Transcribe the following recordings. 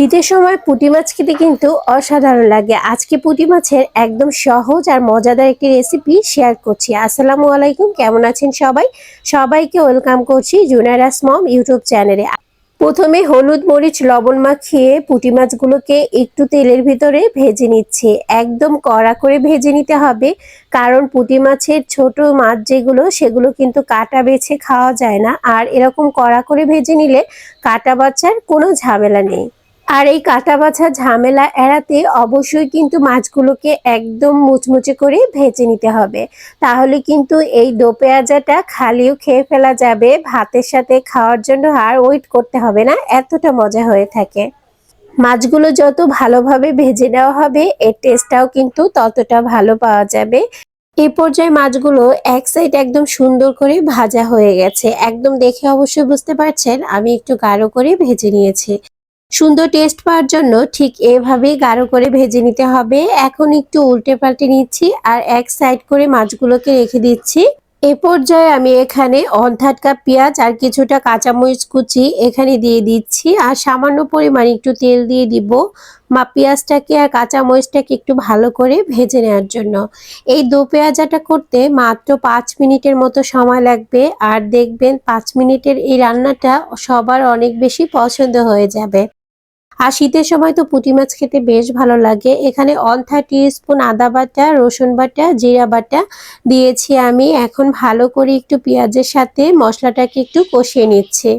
শীতের সময় পুঁটি মাছ খেতে কিন্তু অসাধারণ লাগে। আজকে পুঁটি মাছের একদম সহজ আর মজাদার একটি রেসিপি শেয়ার করছি। আসসালামু আলাইকুম, কেমন আছেন সবাই? সবাইকে ওয়েলকাম করছি জুনারাস মম ইউটিউব চ্যানেলে প্রথমে হলুদ মরিচ, লবণ মাখিয়ে পুঁটি মাছগুলোকে একটু তেলের ভিতরে ভেজে নিচ্ছে। একদম কড়া করে ভেজে নিতে হবে, কারণ পুঁটি মাছের ছোট মাছ যেগুলো, সেগুলো কিন্তু কাটা বেছে খাওয়া যায় না। আর এরকম কড়া করে ভেজে নিলে কাটা বাচ্চার কোনো ঝামেলা নেই। আর এই কাটা বাছা ঝামেলা এড়াতে অবশ্যই কিন্তু মাছগুলোকে একদম মুচমুচে করে ভেজে নিতে হবে। তাহলে কিন্তু এই দো পেঁয়াজাটা খালিও খেয়ে ফেলা যাবে, ভাতের সাথে খাওয়ার জন্য আর ওয়েট করতে হবে না, এতটা মজা হয়ে থাকে। মাছগুলো যত ভালোভাবে ভেজে নেওয়া হবে, এর টেস্টটাও কিন্তু ততটা ভালো পাওয়া যাবে। এই পর্যায়ে মাছগুলো এক সাইড একদম সুন্দর করে ভাজা হয়ে গেছে। একদম দেখে অবশ্যই বুঝতে পারছেন, আমি একটু গাঢ় করে ভেজে নিয়েছি। সুন্দর টেস্ট পাওয়ার জন্য ঠিক এভাবেই গাঢ় করে ভেজে নিতে হবে। এখন একটু উল্টে পাল্টে নিচ্ছি আর এক সাইড করে মাছগুলোকে রেখে দিচ্ছি। এ পর্যায়ে আমি এখানে অর্ধাট কাপ পেঁয়াজ আর কিছুটা কাঁচামরিচ কুচি এখানে দিয়ে দিচ্ছি আর সামান্য পরিমাণ একটু তেল দিয়ে দিব মা, পেঁয়াজটাকে আর কাঁচামরিচটাকে একটু ভালো করে ভেজে নেওয়ার জন্য। এই দো পেঁয়াজাটা করতে মাত্র পাঁচ মিনিটের মতো সময় লাগবে আর দেখবেন পাঁচ মিনিটের এই রান্নাটা সবার অনেক বেশি পছন্দ হয়ে যাবে। আর শীতের সময় তো পুঁটি মাছ খেতে বেশ ভালো লাগে। এখানে অন থার্টি স্পুন আদা বাটা, রসুন বাটা, জিরা বাটা দিয়েছি আমি। এখন ভালো করে একটু পেঁয়াজের সাথে মশলাটাকে একটু কষিয়ে নিচ্ছে।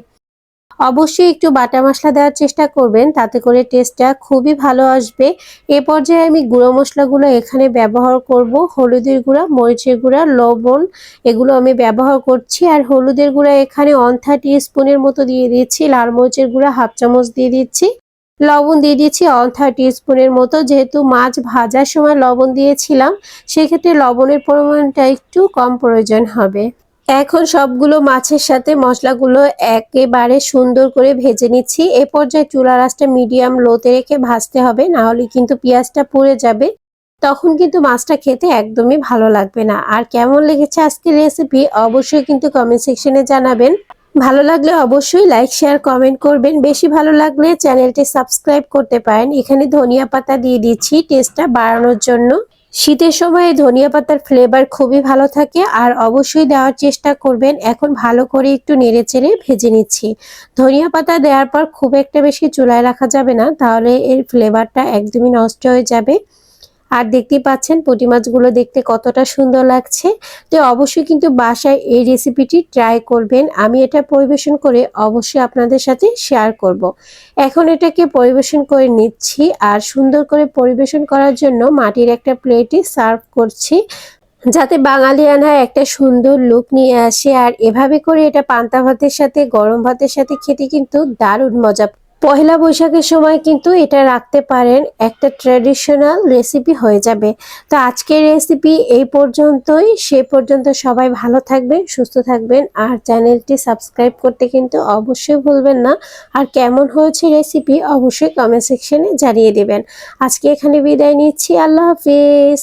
অবশ্যই একটু বাটা মশলা দেওয়ার চেষ্টা করবেন, তাতে করে টেস্টটা খুবই ভালো আসবে। এ পর্যায়ে আমি গুঁড়ো মশলাগুলো এখানে ব্যবহার করব। হলুদের গুঁড়া, মরিচের গুঁড়া, লবণ, এগুলো আমি ব্যবহার করছি। আর হলুদের গুঁড়া এখানে ওয়ান থার্টি স্পুনের মতো দিয়ে দিচ্ছি। লাল মরিচের গুঁড়া হাফ চামচ দিয়ে দিচ্ছি। লবণ দিয়ে দিয়েছি ওয়ান থার্টি স্পুনের মতো। যেহেতু মাছ ভাজার সময় লবণ দিয়েছিলাম, সেক্ষেত্রে লবণের পরিমাণটা একটু কম প্রয়োজন হবে। এখন সবগুলো মাছের সাথে মশলাগুলো একেবারে সুন্দর করে ভেজে নিচ্ছি। এ পর্যায়ে চুলা রাসটা মিডিয়াম লোতে রেখে ভাজতে হবে না হলে কিন্তু পেঁয়াজটা পুড়ে যাবে। তখন কিন্তু মাছটা খেতে একদমই ভালো লাগবে না। আর কেমন লেগেছে আজকের রেসিপি অবশ্যই কিন্তু কমেন্ট সেকশনে জানাবেন। ভালো লাগলে অবশ্যই লাইক শেয়ার কমেন্ট করবেন। বেশি ভালো লাগলে চ্যানেলটি সাবস্ক্রাইব করতে পারেন। এখানে ধনিয়া পাতা দিয়ে দিচ্ছি টেস্টটা বাড়ানোর জন্য। শীতের সময় ধনিয়া পাতার ফ্লেভার খুবই ভালো থাকে আর অবশ্যই দেওয়ার চেষ্টা করবেন। এখন ভালো করে একটু নেড়ে চেড়ে ভেজে নিচ্ছি। ধনিয়া পাতা দেওয়ার পর খুব একটা বেশি চুলায় রাখা যাবে না, তাহলে এর ফ্লেভারটা একদমই নষ্ট হয়ে যাবে। আর দেখতেই পাচ্ছেন পুঁটি মাছগুলো দেখতে কতটা সুন্দর লাগছে। তো অবশ্যই কিন্তু বাসায় এই রেসিপিটি ট্রাই করবেন। আমি এটা পরিবেশন করে অবশ্যই আপনাদের সাথে শেয়ার করব। এখন এটাকে পরিবেশন করে নিচ্ছি আর সুন্দর করে পরিবেশন করার জন্য মাটির একটা প্লেটে সার্ভ করছি। যাতে বাঙালিয়ানা একটা সুন্দর লুক নিয়ে আসে। আর এভাবে করে এটা পান্তা ভাতের সাথে, গরম ভাতের সাথে খেতে কিন্তু দারুণ মজা পয়লা বৈশাখের সময় কিন্তু এটা রাখতে পারেন একটা ট্র্যাডিশনাল রেসিপি হয়ে যাবে। তো আজকের রেসিপি এই পর্যন্তই। সে পর্যন্ত সবাই ভালো থাকবেন, সুস্থ থাকবেন আর চ্যানেলটি সাবস্ক্রাইব করতে কিন্তু অবশ্যই ভুলবেন না। আর কেমন হয়েছে রেসিপি অবশ্যই কমেন্ট সেকশনে জানিয়ে দেবেন। আজকে এখানে বিদায় নিচ্ছি। আল্লাহ হাফিজ।